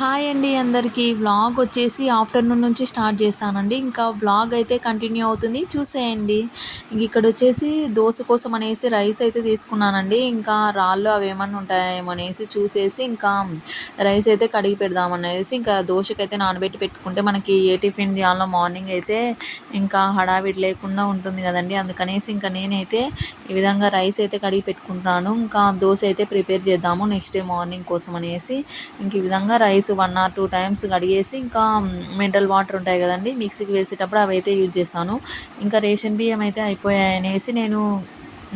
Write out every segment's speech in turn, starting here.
Hi అండి అందరికీ. Vlog వచ్చేసి ఆఫ్టర్నూన్ నుంచి స్టార్ట్ చేశానండి. ఇంకా వ్లాగ్ అయితే కంటిన్యూ అవుతుంది. చూసేయండి. ఇంక ఇక్కడ వచ్చేసి దోశ కోసం అనేసి రైస్ అయితే తీసుకున్నానండి. ఇంకా రాళ్ళు అవి ఏమన్నా ఉంటాయేమో అనేసి చూసేసి ఇంకా రైస్ అయితే కడిగి పెడదామనేసి ఇంకా దోశకైతే నానబెట్టి పెట్టుకుంటే మనకి ఏ టిఫిన్ చేయాలో మార్నింగ్ అయితే ఇంకా హడావిడి లేకుండా ఉంటుంది కదండి. అందుకనేసి ఇంకా నేనైతే ఈ విధంగా రైస్ అయితే కడిగి పెట్టుకుంటున్నాను. ఇంకా దోశ అయితే ప్రిపేర్ చేద్దాము నెక్స్ట్ డే మార్నింగ్ కోసం అనేసి. ఇంక ఈ విధంగా rice one or two times కడిగేసి ఇంకా మినరల్ వాటర్ ఉంటాయి కదండి మిక్సీకి వేసేటప్పుడు అవి అయితే యూజ్ చేస్తాను. ఇంకా రేషన్ బియ్యం అయితే అయిపోయాయి అనేసి నేను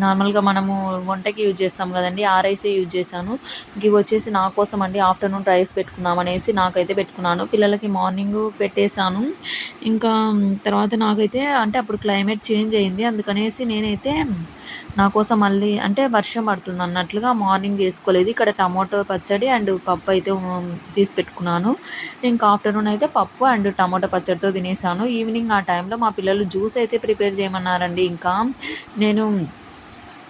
నార్మల్గా మనము వంటకి యూజ్ చేస్తాం కదండి ఆ రైసే యూజ్ చేశాను. ఇవి వచ్చేసి నా కోసం అండి ఆఫ్టర్నూన్ రైస్ పెట్టుకుందాం అనేసి నాకైతే పెట్టుకున్నాను. పిల్లలకి మార్నింగ్ పెట్టేశాను. ఇంకా తర్వాత నాకైతే అంటే అప్పుడు క్లైమేట్ చేంజ్ అయింది. అందుకనేసి నేనైతే నా కోసం మళ్ళీ అంటే వర్షం పడుతుంది అన్నట్లుగా మార్నింగ్ వేసుకోలేదు ఇక్కడ టమాటో పచ్చడి అండ్ పప్పు అయితే తీసి పెట్టుకున్నాను. ఇంకా ఆఫ్టర్నూన్ అయితే పప్పు అండ్ టమాటో పచ్చడితో తినేసాను ఈవినింగ్ ఆ టైంలో మా పిల్లలు జ్యూస్ అయితే ప్రిపేర్ చేయమన్నారండి. ఇంకా నేను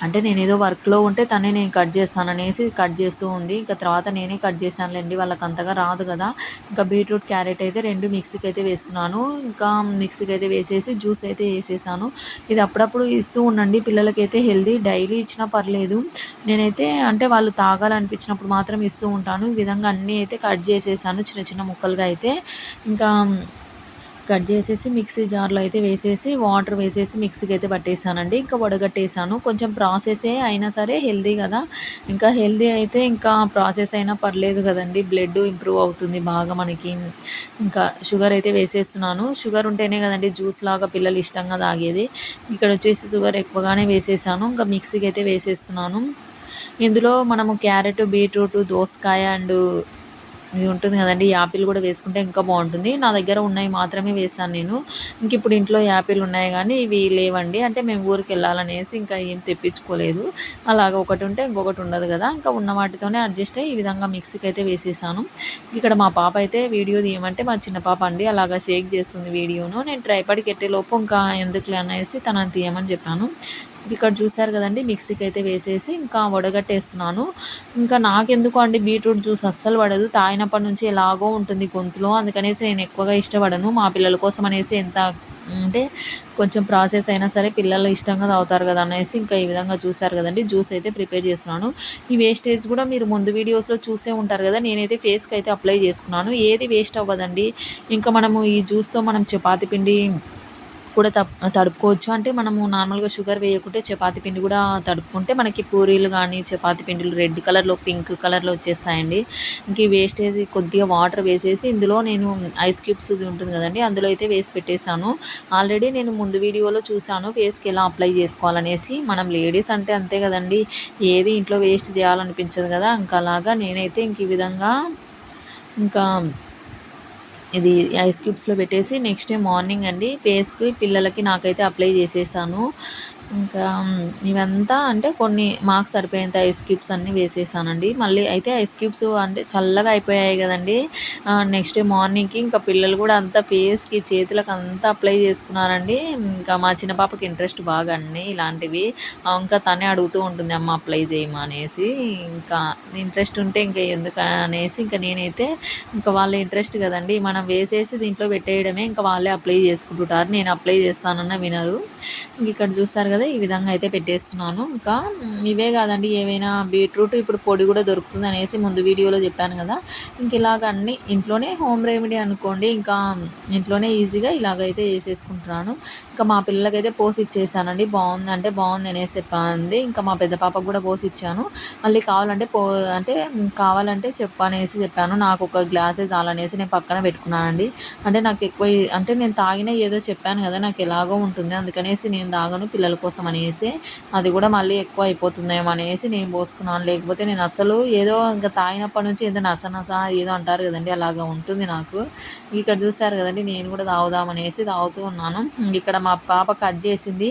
అంటే నేను ఏదో వర్క్లో ఉంటే తనే నేను కట్ చేస్తాను అనేసి కట్ చేస్తూ ఉంది. ఇంకా తర్వాత నేనే కట్ చేశానులేండి వాళ్ళకి అంతగా రాదు కదా. ఇంకా బీట్రూట్ క్యారెట్ అయితే రెండు మిక్సీకి అయితే వేస్తున్నాను. ఇంకా మిక్సీకి అయితే వేసేసి జ్యూస్ అయితే వేసేసాను. ఇది అప్పుడప్పుడు ఇస్తూ ఉండండి పిల్లలకైతే హెల్దీ డైలీ ఇచ్చినా పర్లేదు. నేనైతే అంటే వాళ్ళు తాగాలనిపించినప్పుడు మాత్రం ఇస్తూ ఉంటాను. ఈ విధంగా అన్నీ అయితే కట్ చేసేసాను చిన్న చిన్న ముక్కలుగా అయితే. ఇంకా కట్ చేసేసి మిక్సీ జార్లో అయితే వేసేసి వాటర్ వేసేసి మిక్సీకి అయితే పట్టేసానండి. ఇంకా వడగట్టేసాను. కొంచెం ప్రాసెసే అయినా సరే హెల్దీ కదా. ఇంకా హెల్దీ అయితే ఇంకా ప్రాసెస్ అయినా పర్లేదు కదండి. బ్లడ్ ఇంప్రూవ్ అవుతుంది బాగా మనకి. ఇంకా షుగర్ అయితే వేసేస్తున్నాను. షుగర్ ఉంటేనే కదండి జ్యూస్ లాగా పిల్లలు ఇష్టంగా తాగేది. ఇక్కడ వచ్చేసి షుగర్ ఎక్కువగానే వేసేసాను. ఇంకా మిక్సీకి అయితే వేసేస్తున్నాను. ఇందులో మనము క్యారెట్ బీట్రూట్ దోసకాయ అండ్ ఇది ఉంటుంది కదండి. యాపిల్ కూడా వేసుకుంటే ఇంకా బాగుంటుంది. నా దగ్గర ఉన్నాయి మాత్రమే వేసాను నేను. ఇంక ఇప్పుడు ఇంట్లో యాపిల్ ఉన్నాయి కానీ ఇవి లేవండి. అంటే మేము ఊరికి వెళ్ళాలనేసి ఇంకా ఏం తెప్పించుకోలేదు. అలాగ ఒకటి ఉంటే ఇంకొకటి ఉండదు కదా. ఇంకా ఉన్న వాటితోనే అడ్జస్ట్ అయ్యి ఈ విధంగా మిక్సీకి అయితే వేసేసాను. ఇక్కడ మా పాప అయితే వీడియో తీయమంటే మా చిన్న పాప అండి. అలాగా షేక్ చేస్తుంది వీడియోను. నేను ట్రైపాడికి ఎట్టేలోపు ఇంకా ఎందుకులే అనేసి తనని తీయమని చెప్పాను. ఇక్కడ చూసారు కదండి మిక్సీకి అయితే వేసేసి ఇంకా వడగట్టేస్తున్నాను. ఇంకా నాకెందుకు అండి బీట్రూట్ జ్యూస్? అస్సలు పడదు తాగినప్పటి నుంచి ఎలాగో ఉంటుంది గొంతులో. అందుకనేసి నేను ఎక్కువగా ఇష్టపడను. మా పిల్లల కోసం అనేసి ఎంత అంటే కొంచెం ప్రాసెస్ అయినా సరే పిల్లలు ఇష్టంగా తాగుతారు కదా అనేసి ఇంకా ఈ విధంగా చూసారు కదండి. జ్యూస్ అయితే ప్రిపేర్ చేస్తున్నాను. ఈ వేస్టేజ్ కూడా మీరు ముందు వీడియోస్లో చూసే ఉంటారు కదా నేనైతే ఫేస్కి అయితే అప్లై చేసుకున్నాను. ఏది వేస్ట్ అవ్వదండి. ఇంకా మనము ఈ జ్యూస్తో మనం చపాతి పిండి కూడా తడుపుకోవచ్చు. అంటే మనము నార్మల్గా షుగర్ వేయకుంటే చపాతి పిండి కూడా తడుపుకుంటే మనకి పూరీలు కానీ చపాతి పిండిలు రెడ్ కలర్లో పింక్ కలర్లో వచ్చేస్తాయండి. ఇంక ఈ వేస్టేజ్ కొద్దిగా వాటర్ వేసేసి ఇందులో నేను ఐస్ క్యూబ్స్ ఉంటుంది కదండి అందులో అయితే వేసి పెట్టేశాను. ఆల్రెడీ నేను ముందు వీడియోలో చూశాను ఫేస్కి ఎలా అప్లై చేసుకోవాలనేసి. మనం లేడీస్ అంటే అంతే కదండి ఏది ఇంట్లో వేస్ట్ చేయాలనిపించదు కదా. ఇంకా అలాగా నేనైతే ఇంక ఈ విధంగా ఇంకా ఇది ఐస్ క్యూబ్స్లో పెట్టేసి నెక్స్ట్ డే మార్నింగ్ అండి ఫేస్కి పిల్లలకి నాకైతే అప్లై చేసేసాను. ఇంకా ఇవంతా అంటే కొన్ని మార్క్స్ సరిపోయేంత ఐస్ క్యూబ్స్ అన్నీ వేసేసానండి. మళ్ళీ అయితే ఐస్ క్యూబ్స్ అంటే చల్లగా అయిపోయాయి కదండి. నెక్స్ట్ డే మార్నింగ్కి ఇంకా పిల్లలు కూడా అంతా ఫేస్కి చేతులకు అంతా అప్లై చేసుకున్నారండి. ఇంకా మా చిన్న పాపకి ఇంట్రెస్ట్ బాగా అన్నీ ఇలాంటివి. ఇంకా తనే అడుగుతూ ఉంటుంది అమ్మ అప్లై చేయమా? అనేసి. ఇంకా ఇంట్రెస్ట్ ఉంటే ఇంకా ఎందుకు అనేసి ఇంకా నేనైతే ఇంకా వాళ్ళ ఇంట్రెస్ట్ కదండి. మనం వేసేసి దీంట్లో పెట్టేయడమే ఇంకా వాళ్ళే అప్లై చేసుకుంటుంటారు. నేను అప్లై చేస్తానన్న వినరు. ఇంక ఇక్కడ చూస్తారు కదా ఈ విధంగా అయితే పెట్టేస్తున్నాను. ఇంకా ఇవే కాదండి ఏవైనా బీట్రూట్ ఇప్పుడు పొడి కూడా దొరుకుతుంది అనేసి ముందు వీడియోలో చెప్పాను కదా. ఇంక ఇలాగ అన్ని ఇంట్లోనే హోమ్ రెమెడీ అనుకోండి ఇంకా ఇంట్లోనే ఈజీగా ఇలాగైతే వేసేసుకుంటున్నాను. ఇంకా మా పిల్లలకైతే పోసి ఇచ్చేసానండి బాగుంది అంటే బాగుంది అనేసి చెప్పింది ఇంకా మా పెద్ద పాపకు కూడా పోసి ఇచ్చాను. మళ్ళీ కావాలంటే పో అంటే కావాలంటే చెప్పనేసి చెప్పాను. నాకు ఒక గ్లాసే చాలనేసి నేను పక్కన పెట్టుకున్నానండి. అంటే నాకు ఎక్కువ అంటే నేను తాగిన ఏదో చెప్పాను కదా నాకు ఎలాగో ఉంటుంది అందుకనేసి నేను తాగను పిల్లల కోసం అనేసి అది కూడా మళ్ళీ ఎక్కువ అయిపోతుందేమో అనేసి నేను పోసుకున్నాను. లేకపోతే నేను అసలు ఏదో ఇంకా తాగినప్పటి నుంచి ఏదో నస నస ఏదో అంటారు కదండి అలాగా ఉంటుంది నాకు. ఇక్కడ చూసారు కదండి నేను కూడా తాగుదాం అనేసి తాగుతూ ఉన్నాను. ఇక్కడ మా పాప కట్ చేసింది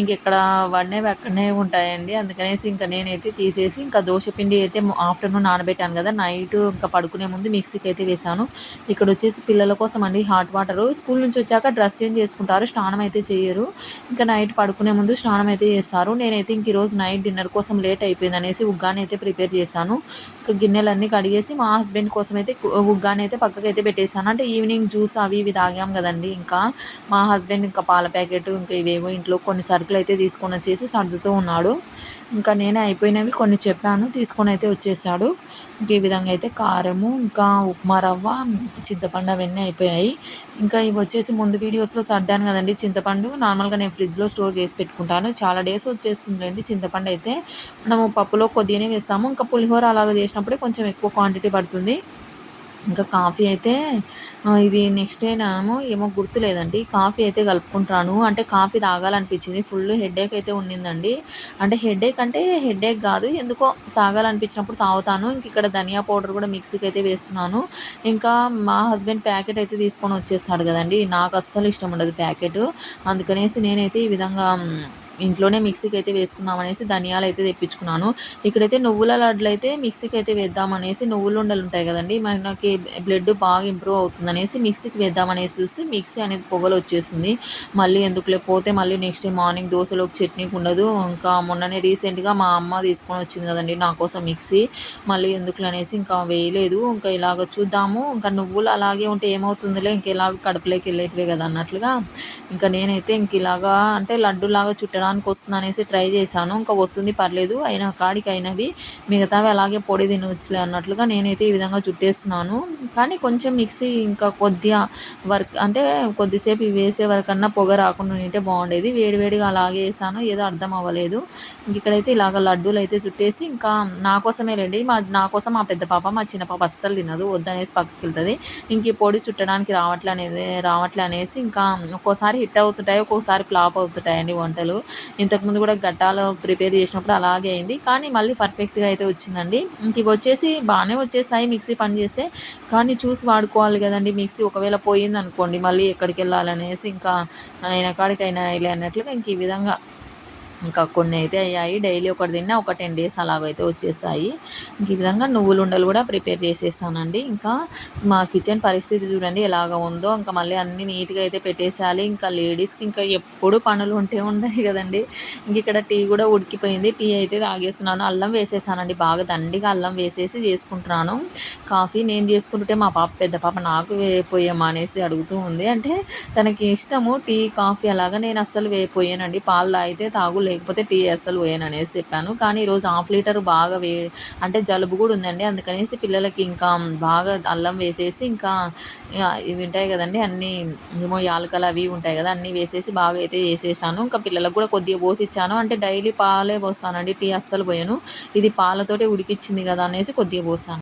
ఇంకెక్కడ వడ్డేవి అక్కడనే ఉంటాయండి. అందుకనేసి ఇంకా నేనైతే తీసేసి ఇంకా దోశ పిండి అయితే ఆఫ్టర్నూన్ నానబెట్టాను కదా నైట్ ఇంకా పడుకునే ముందు మిక్సీకి అయితే వేసాను ఇక్కడ వచ్చేసి పిల్లల కోసం అండి హాట్ వాటర్. స్కూల్ నుంచి వచ్చాక డ్రెస్ చేంజ్ చేసుకుంటారు స్నానం అయితే చేయరు. ఇంకా నైట్ పడుకునే ముందు స్నానం అయితే చేస్తారు. నేనైతే ఇంక ఈరోజు నైట్ డిన్నర్ కోసం లేట్ అయిపోయింది అనేసి ఉగ్గాని అయితే ప్రిపేర్ చేశాను. ఇంకా గిన్నెలన్నీ కడిగేసి మా హస్బెండ్ కోసం అయితే ఉగ్గాని అయితే పక్కకి అయితే పెట్టేశాను. అంటే ఈవినింగ్ జ్యూస్ అవి ఇవి తాగాం కదండి. ఇంకా మా హస్బెండ్ ఇంకా పాల ప్యాకెట్ ఇంకా ఇవేవో ఇంట్లో కొన్ని సరుకులు అయితే తీసుకొని వచ్చేసి సర్దుతూ ఉన్నాడు. ఇంకా నేనే అయిపోయినవి కొన్ని చెప్పాను. తీసుకొని అయితే వచ్చేసాడు. ఈ విధంగా అయితే కారము ఇంకా ఉప్మా రవ్వ చింతపండు అవన్నీ అయిపోయాయి. ఇంకా ఇవి వచ్చేసి ముందు వీడియోస్లో సర్దాను కదండి చింతపండు. నార్మల్గా నేను ఫ్రిడ్జ్లో స్టోర్ చేసి పెట్టుకుంటాను. చాలా డేస్ వచ్చేస్తుందిలేండి చింతపండు అయితే. మనము పప్పులో కొద్దిగానే వేస్తాము. ఇంకా పులిహోర అలాగ చేసినప్పుడే కొంచెం ఎక్కువ క్వాంటిటీ పడుతుంది. ఇంకా కాఫీ అయితే ఇది నెక్స్ట్ డేనేమో ఏమో గుర్తులేదండి. కాఫీ అయితే కలుపుకుంటాను. అంటే కాఫీ తాగాలనిపించింది. ఫుల్ హెడేక్ అయితే ఉండిందండి. అంటే హెడేక్ అంటే హెడేక్ కాదు. ఎందుకో తాగాలనిపించినప్పుడు తాగుతాను. ఇంక ఇక్కడ ధనియా పౌడర్ కూడా మిక్సీకి అయితే వేస్తున్నాను. ఇంకా మా హస్బెండ్ ప్యాకెట్ అయితే తీసుకొని వచ్చేస్తాడు కదండి. నాకు అస్సలు ఇష్టం ఉండదు ప్యాకెట్. అందుకనేసి నేనైతే ఈ విధంగా ఇంట్లోనే మిక్సీకి అయితే వేసుకుందాం అనేసి ధనియాలు అయితే తెప్పించుకున్నాను. ఇక్కడైతే నువ్వుల లడ్లు అయితే మిక్సీకి అయితే వేద్దాం అనేసి నువ్వులు ఉండలు ఉంటాయి కదండి మనకి బ్లడ్ బాగా ఇంప్రూవ్ అవుతుంది అనేసి మిక్సీకి వేద్దాం అనేసి చూసి మిక్సీ అనేది పొగలు వచ్చేసింది. మళ్ళీ ఎందుకు లేకపోతే మళ్ళీ నెక్స్ట్ డే మార్నింగ్ దోశలోకి చట్నీకి ఉండదు. ఇంకా మొన్ననే రీసెంట్గా మా అమ్మ తీసుకొని వచ్చింది కదండి నా కోసం మిక్సీ. మళ్ళీ ఎందుకు అనేసి ఇంకా వేయలేదు. ఇంకా ఇలాగ చూద్దాము. ఇంకా నువ్వులు అలాగే ఉంటే ఏమవుతుందిలే ఇంక ఇలాగ కడుపులోకి వెళ్ళేటివే కదా అన్నట్లుగా. ఇంకా నేనైతే ఇంక ఇలాగా అంటే లడ్డు లాగా చుట్టాను. తినడానికి వస్తుంది అనేసి ట్రై చేశాను. ఇంకా వస్తుంది పర్లేదు. అయినా కాడికి అయినవి మిగతావి అలాగే పొడి తినవచ్చులే అన్నట్లుగా నేనైతే ఈ విధంగా చుట్టేస్తున్నాను. కానీ కొంచెం మిక్సీ ఇంకా కొద్దిగా వర్క్ అంటే కొద్దిసేపు వేసే వరకన్నా పొగ రాకుండా ఉంటే బాగుండేది. వేడివేడిగా అలాగే వేసాను ఏదో అర్థం అవ్వలేదు. ఇక్కడైతే ఇలాగ లడ్డూలు అయితే చుట్టేసి ఇంకా నా కోసమే లేండి. మా నా కోసం మా పెద్ద పాప మా చిన్న పాప అస్సలు తినదు వద్దనేసి పక్కకి వెళ్తుంది ఇంక ఈ పొడి చుట్టడానికి రావట్లే అనేది రావట్లే అనేసి ఇంకా ఒక్కోసారి హిట్ అవుతుంటాయి ఒక్కోసారి ఫ్లాప్ అవుతుంటాయండి వంటలు. ఇంతకుముందు కూడా గట్టాలు ప్రిపేర్ చేసినప్పుడు అలాగే అయింది. కానీ మళ్ళీ పర్ఫెక్ట్గా అయితే వచ్చిందండి. ఇంక ఇవి వచ్చేసి బాగానే వచ్చేసాయి మిక్సీ పని చేస్తే. కానీ చూసి వాడుకోవాలి కదండి మిక్సీ ఒకవేళ పోయింది అనుకోండి మళ్ళీ ఎక్కడికి వెళ్ళాలనేసి ఇంకా ఆయన కాడికైనా వెళ్ళి అన్నట్లుగా ఇంక ఈ విధంగా ఇంకా కొన్ని అయితే అయ్యాయి. డైలీ ఒకటి తిన్నా ఒక టెన్ డేస్ అలాగైతే వచ్చేసాయి. ఇంక ఈ విధంగా నువ్వులు ఉండలు కూడా ప్రిపేర్ చేసేసానండి. ఇంకా మా కిచెన్ పరిస్థితి చూడండి ఎలాగ ఉందో. ఇంకా మళ్ళీ అన్నీ నీట్గా అయితే పెట్టేసేయాలి. ఇంకా లేడీస్కి ఇంకా ఎప్పుడు పనులు ఉంటే ఉన్నాయి కదండి. ఇంక ఇక్కడ టీ కూడా ఉడికిపోయింది. టీ అయితే తాగేస్తున్నాను. అల్లం వేసేసానండి. బాగా దండిగా అల్లం వేసేసి చేసుకుంటున్నాను. కాఫీ నేను చేసుకుంటుంటే మా పాప పెద్ద పాప నాకు వేపోయామా అనేసి అడుగుతూ ఉంది. అంటే తనకి ఇష్టము టీ కాఫీ అలాగా. నేను అస్సలు వేపోయానండి పాలు తాగితే తాగులే లేకపోతే టీ అస్సలు పోయాను అనేసి చెప్పాను. కానీ ఈరోజు హాఫ్ లీటర్ బాగా వే అంటే జలుబు కూడా ఉందండి. అందుకనేసి పిల్లలకి ఇంకా బాగా అల్లం వేసేసి ఇంకా ఇవి ఉంటాయి కదండి అన్నీ ఏమో యాలకలు అవి ఉంటాయి కదా అన్నీ వేసేసి బాగా అయితే వేసేసాను. ఇంకా పిల్లలకు కూడా కొద్దిగా పోసి ఇచ్చాను అంటే డైలీ పాలే పోస్తానండి టీ అస్సలు పోయాను. ఇది పాలతోటే ఉడికిచ్చింది కదా అనేసి కొద్దిగా పోసాను.